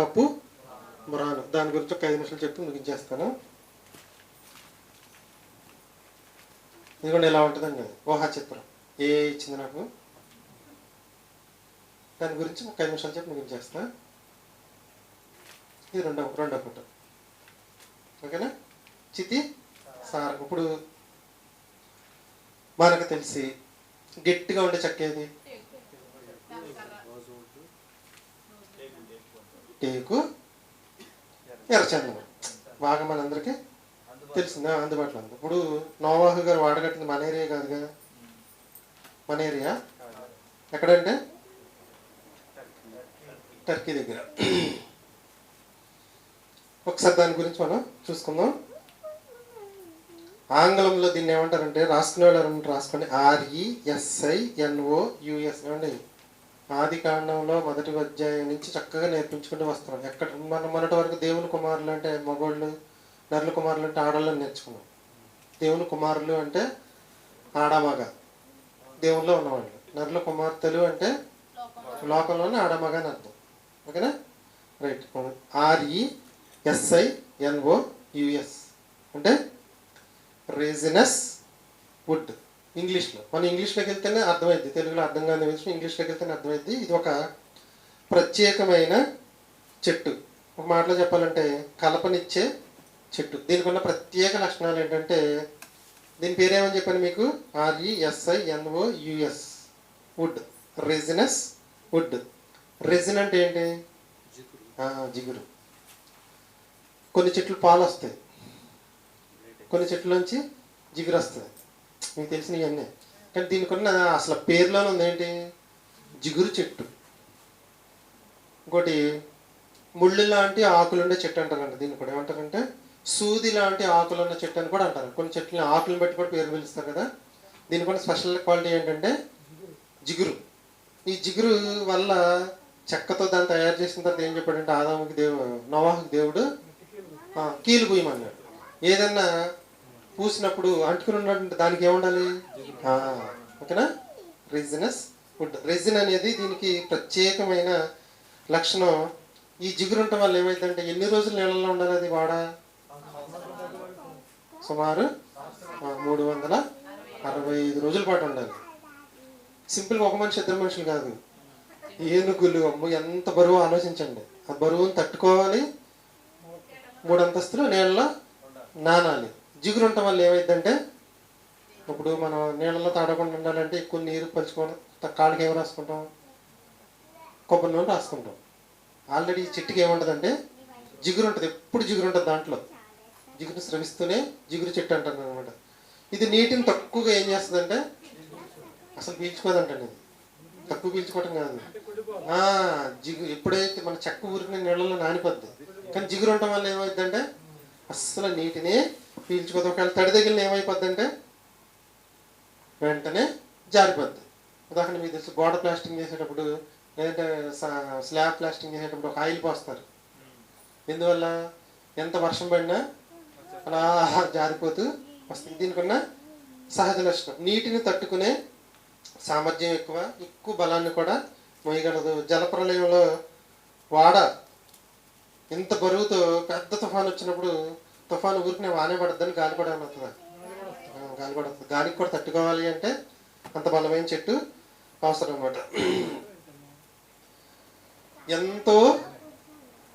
తప్పు మురాను. దాని గురించి ఒక ఐదు నిమిషాలు చెప్పి ముగించేస్తాను. ఇదిగోండి ఇలా ఉంటుందండి? ఊహా చిత్రం. ఏ ఇచ్చింది నాకు? దాని గురించి ఒక ఐదు నిమిషాలు చెప్పి ముగించేస్తా. ఇది రెండో రెండో ఫోటో. ఓకేనా? చితి సార్ ఇప్పుడు మనకు తెలిసి గట్టిగా ఉండే చెక్క ఏది? టేకు ఎర్రచందనం బాగా మనందరికీ తెలిసిందా అందుబాటులో ఉంది. ఇప్పుడు నోవాహు గారు వాడగట్టింది మన ఏరియా కాదుగా మన ఏరియా? ఎక్కడంటే? టర్కీ దగ్గర. ఒకసారి దాని గురించి మనం చూసుకుందాం. ఆంగ్లంలో దీన్ని ఏమంటారంటే రాసుకునే వాళ్ళు రాసుకోండి. ఆర్ఈఎస్ఐ ఎన్ఓ యుఎస్ ఏమండి? ఆది కాండంలో మొదటి అధ్యాయం నుంచి చక్కగా నేర్పించుకుంటూ వస్తున్నాం. ఎక్కడ మన మొన్నటి వరకు దేవుని కుమారులు అంటే మగోళ్ళు నరుల కుమారులు అంటే ఆడవాళ్ళని నేర్చుకున్నాం. దేవుని కుమారులు అంటే ఆడమగ దేవుల్లో ఉన్నవాళ్ళు. నరుల కుమార్తెలు అంటే లోకంలోనే ఆడమగ అని అర్థం. ఓకేనా? Right. R E S I N O U S. అంటే రేజినస్ వుడ్. ఇంగ్లీష్లో. మన ఇంగ్లీష్లోకి వెళ్తేనే అర్థమైంది తెలుగులో అర్థం కాని విషయం ఇంగ్లీష్లోకి వెళ్తేనే అర్థమైంది ఇది ఒక ప్రత్యేకమైన చెట్టు. ఒక మాటలో చెప్పాలంటే కలపనిచ్చే చెట్టు. దీనికి ఉన్న ప్రత్యేక లక్షణాలు ఏంటంటే దీని పేరేమని చెప్పాను మీకు? R E S I N O U S wood. Resinous wood. Resin అంటే ఏంటి? జిగురు. కొన్ని చెట్లు పాలు వస్తాయి కొన్ని చెట్ల నుంచి జిగురు వస్తుంది మీకు తెలిసినవి అన్నీ కానీ దీనికి ఉన్న అసలు పేరులోనే ఉందేంటి? జిగురు చెట్టు. ఇంకోటి ముళ్ళు లాంటి ఆకులుండే చెట్టు అంటారంట దీన్ని కూడా. ఏమంటారంటే సూది లాంటి ఆకులు ఉన్న చెట్టు అని కూడా అంటారు. కొన్ని చెట్లు ఆకులను బట్టి కూడా పేరు పిలుస్తారు కదా. దీని కూడా స్పెషల్ క్వాలిటీ ఏంటంటే జిగురు. ఈ జిగురు వల్ల చెక్కతో దాన్ని తయారు చేసిన తర్వాత ఏం చెప్పాడంటే ఆదాముకి దేవు నవాహుకి దేవుడు కీలు పూయమన్నాడు ఏదన్నా పూసినప్పుడు అంటుకుని ఉన్నటువంటి దానికి ఏముండాలి? ఓకేనా? రెజినస్ వుడ్ రెజిన్ అనేది దీనికి ప్రత్యేకమైన లక్షణం. ఈ జిగురు ఉండటం వల్ల ఏమైందంటే ఎన్ని రోజులు నీళ్ళలో ఉండాలి అది వాడ? సుమారు మూడు వందల అరవై ఐదు రోజుల పాటు ఉండాలి. సింపుల్గా ఒక మనిషి ఇద్దరు మనుషులు కాదు. ఏనుగులు అమ్మ ఎంత బరువు ఆలోచించండి. ఆ బరువును తట్టుకోవాలి. మూడు అంతస్తులు నీళ్ళలో నానాలి. జిగురు ఉండటం వల్ల ఏమైందంటే ఇప్పుడు మనం నీళ్ళలో తాడకుండా ఉండాలంటే ఎక్కువ నీరు పరుచుకోవడం త- కాళ్ళకి ఏమి రాసుకుంటాం? కొబ్బరి నూనె రాసుకుంటాం. ఆల్రెడీ చెట్టుకి ఏముంటుందంటే జిగురు ఉంటుంది ఎప్పుడు జిగురు ఉంటుంది దాంట్లో. జిగురు శ్రమిస్తూనే జిగురు చెట్టు అంటారు అనమాట. ఇది నీటిని తక్కువగా ఏం చేస్తుందంటే అసలు పీల్చుకోదంటండి ఇది తక్కువ పీల్చుకోవటం కాదు. జిగు ఎప్పుడైతే మన చెక్క ఊరికి నీళ్ళలో నానిపోద్ది. కానీ జిగురు ఉండటం వల్ల ఏమవుతుందంటే అస్సలు నీటిని పీల్చుకోదు ఒకవేళ తడి దగ్గర ఏమైపోద్దంటే వెంటనే జారిపోద్ది. ఉదాహరణ మీకు తెలుసు గోడ ప్లాస్టింగ్ చేసేటప్పుడు లేదంటే స్లాబ్ ప్లాస్టింగ్ చేసేటప్పుడు ఒక ఆయిల్ పోస్తారు. ఎందువల్ల? ఎంత వర్షం పడినా అలా జారిపోతూ వస్తుంది. దీనికన్నా సహజ లక్షణం. నీటిని తట్టుకునే సామర్థ్యం ఎక్కువ. ఎక్కువ బలాన్ని కూడా మోయగలదు. జలప్రలయంలో వాడ ఇంత బరువుతో పెద్ద తుఫాన్ వచ్చినప్పుడు తుఫాను ఊరికి వానే పడద్దని గాలి కూడా అవుతుందా గాలి కూడా గాలికి కూడా తట్టుకోవాలి అంటే అంత బలమైన చెట్టు అవసరం అనమాట ఎంతో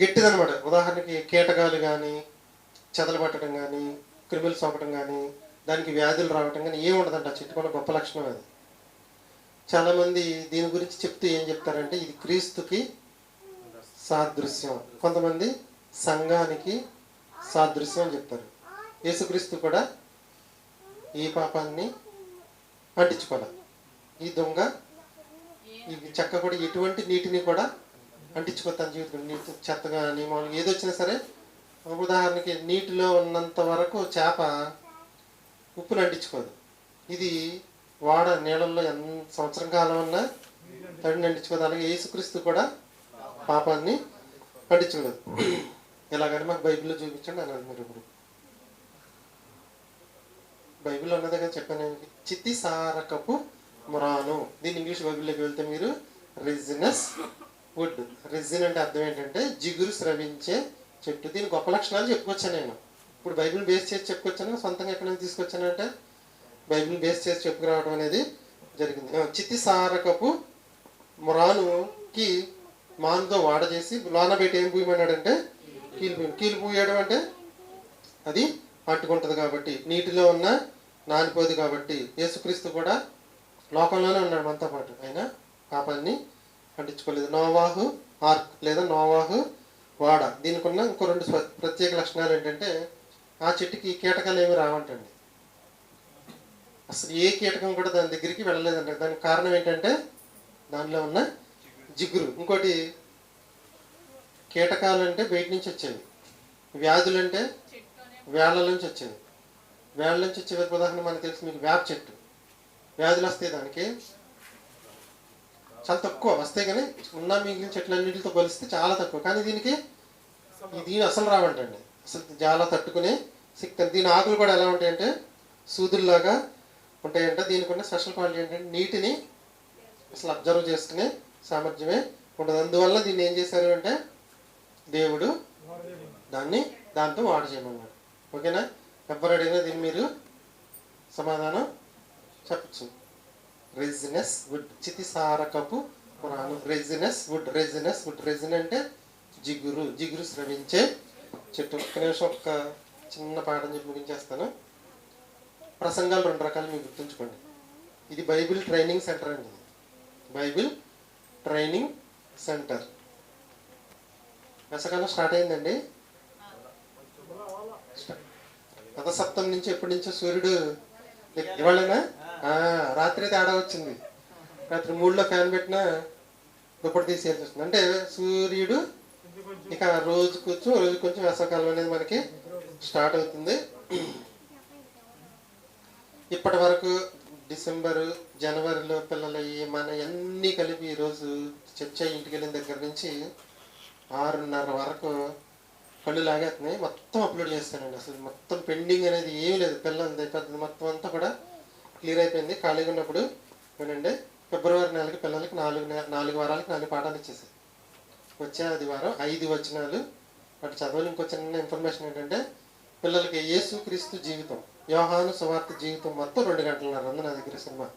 గట్టిదనమాట ఉదాహరణకి కీటకాలు కానీ చెదలు పట్టడం కానీ క్రిమిలు సోపడం కానీ దానికి వ్యాధులు రావటం కానీ ఏమి ఉండదంట ఆ చెట్టు కూడా గొప్ప లక్షణం అది. చాలామంది దీని గురించి చెప్తూ ఏం చెప్తారంటే ఇది క్రీస్తుకి సాదృశ్యం. కొంతమంది సంఘానికి సాదృశ్యం అని చెప్తారు. యేసుక్రీస్తు కూడా ఈ పాపాన్ని అంటించుకోవాలి ఈ దొంగ ఈ చెక్క కూడా ఎటువంటి నీటిని కూడా అంటించుకోతాను జీవితం నీటి చెత్త కానీ మామూలుగా ఏది వచ్చినా సరే ఉదాహరణకి నీటిలో ఉన్నంత వరకు చేప ఉప్పును అంటించుకోదు. ఇది వాడ నీళ్ళల్లో ఎంత సంవత్సరం కాలం ఉన్నా తడిని అంటించుకోదు. అలాగే యేసుక్రీస్తు కూడా పాపాన్ని అంటించుకోలేదు. ఇలాగని మాకు బైబిల్లో చూపించండి అన్నది మీరు ఇప్పుడు. బైబిల్ ఉన్నదే కదా చెప్పాను చిత్తి సారకపు మురాను. దీని ఇంగ్లీష్ బైబిల్లోకి వెళ్తే మీరు రిజినస్ వుడ్. రిజిన్ అంటే అర్థం ఏంటంటే జిగురు స్రవించే చెట్టు. దీని గొప్ప లక్షణాలు చెప్పుకొచ్చాను నేను. ఇప్పుడు బైబిల్ బేస్ చేసి చెప్పుకొచ్చాను. సొంతంగా ఎక్కడ నుంచి తీసుకొచ్చానంటే బైబిల్ బేస్ చేసి చెప్పుకురావడం అనేది జరిగింది. చిత్తి సారకపు మురానుకి మానుతో వాడ చేసి లోన పెట్టి ఏం పూయమన్నాడంటే కీలు కీలు పూయడం అంటే అది పట్టుకుంటుంది కాబట్టి నీటిలో ఉన్న నానిపోదు కాబట్టి యేసుక్రీస్తు కూడా లోకంలోనే ఉన్నాడు మనతో పాటు. ఆయన పాపాన్ని పట్టించుకోలేదు. నోవాహు ఆర్క్ లేదా నోవాహు వాడ. దీనికి ఉన్న ఇంకో రెండు ప్రత్యేక లక్షణాలు ఏంటంటే ఆ చెట్టుకి కీటకాలు ఏమి రావంటండి. అసలు ఏ కీటకం కూడా దాని దగ్గరికి వెళ్ళలేదంట. దానికి కారణం ఏంటంటే దానిలో ఉన్న జిగురు. ఇంకోటి కీటకాలు అంటే బయట నుంచి వచ్చేవి వ్యాధులు అంటే వేళ్ళ నుంచి వచ్చేవి వేళ్ళ నుంచి వచ్చే ఉదాహరణ మనకు తెలుసు. మీకు వేప చెట్టు. వ్యాధులు వస్తాయి దానికి చాలా తక్కువ. వస్తాయి కానీ ఉన్న మిగిలిన చెట్లన్నిటితో పోలిస్తే చాలా తక్కువ. కానీ దీనికి దీని అసలు రావంటండి. అసలు చాలా తట్టుకునే శక్తి. దీని ఆకులు కూడా ఎలా ఉంటాయంటే సూదుల్లాగా ఉంటాయంటే. దీనికి ఉన్న స్పెషల్ క్వాలిటీ ఏంటంటే నీటిని అసలు అబ్జర్వ్ చేసుకునే సామర్థ్యమే ఉండదు. అందువల్ల దీన్ని ఏం చేశారు అంటే దేవుడు దాన్ని దాంతో వాడు చేయమన్నాడు. ఓకేనా? ఎవరు అడిగినా దీన్ని మీరు సమాధానం చెప్పచ్చు. రెజినెస్ వుడ్ చితిసారకపు పురాణం. Resinous wood resinous wood resin అంటే జిగురు జిగురు స్రవించే చెట్టు. ఒక్క నిమిషం ఒక్క చిన్న పాఠం చెప్పి ముగించేస్తాను. ప్రసంగాలు రెండు రకాలు మీరు గుర్తుంచుకోండి. ఇది బైబిల్ ట్రైనింగ్ సెంటర్ అండి. Bible training centre. వేసవకాలం స్టార్ట్ అయిందండి. రథసప్తం నుంచి ఎప్పటి నుంచో సూర్యుడు ఇవాళనా? రాత్రి తేడా వచ్చింది రాత్రి మూడులో ఫ్యాన్ పెట్టినా దుప్పటి తీసేయాల్సి వస్తుంది అంటే సూర్యుడు ఇక రోజు కొంచెం రోజు కొంచెం వేసవకాలం అనేది మనకి స్టార్ట్ అవుతుంది. ఇప్పటి వరకు డిసెంబరు జనవరిలో పిల్లలు మన అన్నీ కలిపి ఈరోజు చర్చ ఇంటికి వెళ్ళిన దగ్గర నుంచి ఆరున్నర వరకు పళ్ళు లాగేస్తున్నాయి. మొత్తం అప్లోడ్ చేస్తానండి అసలు. మొత్తం పెండింగ్ అనేది ఏమీ లేదు. పిల్లలది పెద్దది మొత్తం అంతా కూడా క్లియర్ అయిపోయింది. ఖాళీగా ఉన్నప్పుడు వినండి. ఫిబ్రవరి నెలకి పిల్లలకి నాలుగు నాలుగు వారాలకి నాలుగు పాఠాలు ఇచ్చేసాయి వచ్చే ఆదివారం ఐదు వచనాలు. అటు చదవాలి ఇంకో చిన్న ఇన్ఫర్మేషన్ ఏంటంటే పిల్లలకి యేసు క్రీస్తు జీవితం యోహాను సువార్త జీవితం మొత్తం రెండు గంటలన్నర ఉంది నా దగ్గర సినిమా.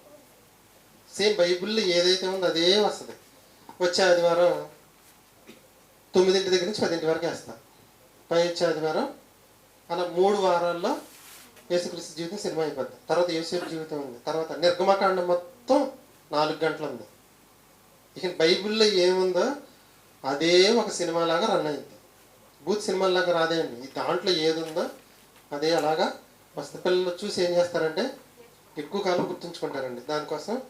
సేమ్ బైబిల్లో ఏదైతే ఉందో అదే వస్తుంది. వచ్చే ఆదివారం తొమ్మిదింటి దగ్గర నుంచి పదింటి వరకు వేస్తాం. పై ఆదివారం అలా మూడు వారాల్లో యేసుక్రీస్తు జీవితం సినిమా అయిపోద్ది. తర్వాత యేసేపు జీవితం ఉంది. తర్వాత నిర్గమకాండం మొత్తం నాలుగు గంటలు ఉంది. ఇక బైబిల్లో ఏముందో అదే ఒక సినిమా లాగా రన్ అయింది. బూత్ సినిమాలాగా రాదేయండి ఈ దాంట్లో ఏది ఉందో అదే అలాగా వస్తే పిల్లలు చూసి ఏం చేస్తారంటే ఎక్కువ కాలం గుర్తుంచుకుంటారండి. దానికోసం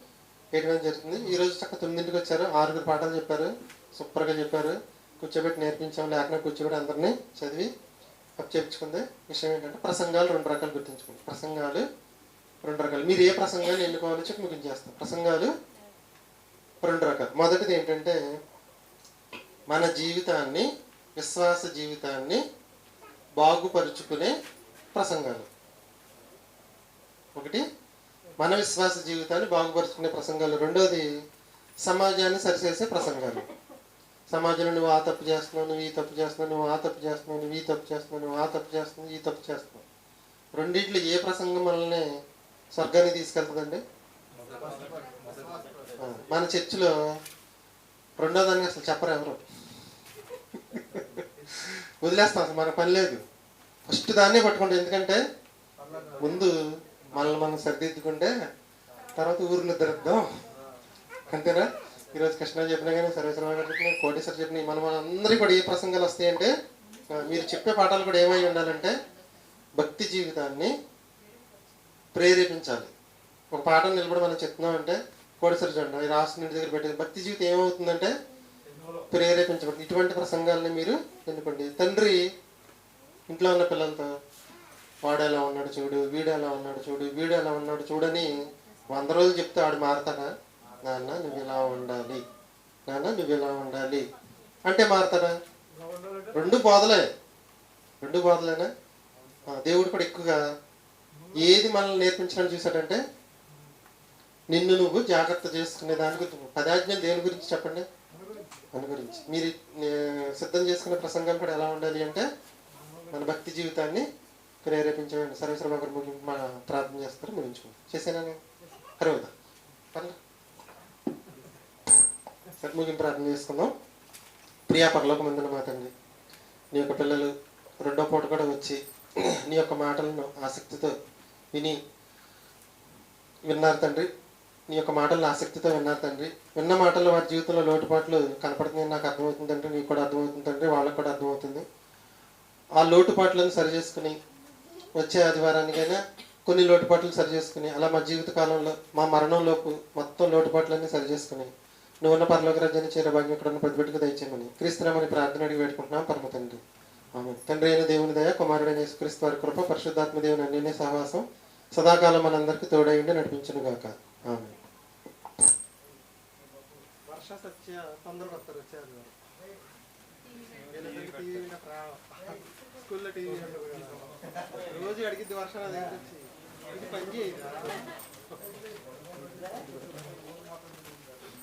వేయడం జరుగుతుంది ఈరోజు చక్క తొమ్మిదింటికి వచ్చారు. ఆరుగురు పాఠాలు చెప్పారు. సూపర్గా చెప్పారు. కూర్చోబెట్టి నేర్పించాం లేకుండా కూర్చోబెట్టి అందరినీ చదివి అప్ విషయం ఏంటంటే ప్రసంగాలు రెండు రకాలు గుర్తుంచుకోండి. ప్రసంగాలు రెండు రకాలు. మీరు ఏ ప్రసంగాన్ని ఎన్నుకోవాలో చెప్పి మీకు చేస్తాం. ప్రసంగాలు రెండు రకాలు. మొదటిది ఏంటంటే మన జీవితాన్ని విశ్వాస జీవితాన్ని బాగుపరుచుకునే ప్రసంగాలు. ఒకటి మన విశ్వాస జీవితాన్ని బాగుపరుచుకునే ప్రసంగాలు. రెండోది సమాజాన్ని సరిచేసే ప్రసంగాలు. సమాజంలో నువ్వు ఆ తప్పు చేస్తున్నావు నువ్వు ఈ తప్పు చేస్తున్నావు నువ్వు ఆ తప్పు చేస్తున్నావు నువ్వు ఈ తప్పు చేస్తున్నావు నువ్వు ఆ తప్పు చేస్తున్నావు ఈ తప్పు చేస్తున్నావు. రెండింటిలో ఏ ప్రసంగం మనల్ని స్వర్గానికి తీసుకెళ్తుందండి? మన చర్చిలో రెండో దాన్ని అసలు చెప్పరు ఎవరు. వదిలేస్తాం అసలు మన పని లేదు. ఫస్ట్ దాన్నే పట్టుకుంటాం ఎందుకంటే ముందు మనల్ని మనం సరిదిద్దుకుంటే తర్వాత ఊర్లో దొరుకుదాం అంతేనా? ఈరోజు కృష్ణ చెప్పినా కానీ సర్వేశ్వరరావు గారు చెప్పినా కోటేశ్వర చెప్పిన మనం మనందరికీ కూడా ఏ ప్రసంగాలు వస్తాయంటే మీరు చెప్పే పాఠాలు కూడా ఏమై ఉండాలంటే భక్తి జీవితాన్ని ప్రేరేపించాలి. ఒక పాఠం నిలబడి మనం చెప్తున్నామంటే కోటేశ్వర చూడండి ఈ రాష్ట్ర దగ్గర పెట్టేది. భక్తి జీవితం ఏమవుతుందంటే ప్రేరేపించబడుతుంది ఇటువంటి ప్రసంగాల్ని మీరు ఎన్నుకోండి. తండ్రి ఇంట్లో ఉన్న పిల్లలతో వాడు ఎలా ఉన్నాడు చూడు వీడు ఎలా ఉన్నాడు చూడు వీడు ఎలా ఉన్నాడు చూడని వంద రోజులు చెప్తే వాడు మారతాడా? నాన్న నువ్వు ఇలా ఉండాలి? నాన్న నువ్వు ఇలా ఉండాలి? అంటే మారతాడా? రెండు బోధలే. రెండు బోధలేనా? దేవుడు కూడా ఎక్కువగా ఏది మనల్ని నేర్పించడానికి చూశాడంటే నిన్ను నువ్వు జాగ్రత్త చేసుకునే దానికి పదాజ్ఞలు దేని గురించి చెప్పండి? అని గురించి. మీరు సిద్ధం చేసుకునే ప్రసంగాలు కూడా ఎలా ఉండాలి అంటే మన భక్తి జీవితాన్ని ప్రేరేపించండి. సర్వేశ్వర ఒకరు మా ప్రార్థన చేస్తారు. ముగించుకోండి చేసేనా కరవదా పర్లే. ముగింపు ప్రార్థన చేసుకుందాం. ప్రియా పరలోకమందున మా తండ్రి? నీ యొక్క పిల్లలు రెండో పూట కూడా వచ్చి నీ యొక్క మాటలను ఆసక్తితో విని విన్నారు తండ్రి. నీ యొక్క మాటలను ఆసక్తితో విన్నారు తండ్రి. విన్న మాటలు వారి జీవితంలో లోటుపాట్లు కనపడుతుంది నాకు అర్థమవుతుంది తండ్రి. నీకు కూడా అర్థమవుతుంది తండ్రి. వాళ్ళకు కూడా అర్థమవుతుంది. ఆ లోటుపాట్లను సరి చేసుకుని వచ్చే ఆదివారానికైనా కొన్ని లోటుపాట్లు సరి చేసుకుని అలా మా జీవిత కాలంలో మా మరణంలోపు మొత్తం లోటుపాట్లన్నీ సరి చేసుకుని నువ్వు ఉన్న పరలోక రాజ్యాన్ని చేరే భాగ్యం ఇక్కడ ఉన్న ప్రతి బిడ్డకు దయచేయమని క్రీస్తునామని ప్రార్థన అడిగి వేడుకుంటున్నాం. పరమ తండ్రి. ఆమె తండ్రి అయిన దేవుని దయ కుమారుడైన యేసుక్రీస్తు వారి కృప పరిశుద్ధాత్మ దేవుని అన్యనే సహవాసం సదాకాలం మనందరికీ తోడైండి నడిపించును గాక. ఆమె వర్ష సత్య తొందర వస్తారు వచ్చారు స్కూల్లో టీవీ రోజు అడిగిద్ది వర్షం అది ఇది పని చేయదు?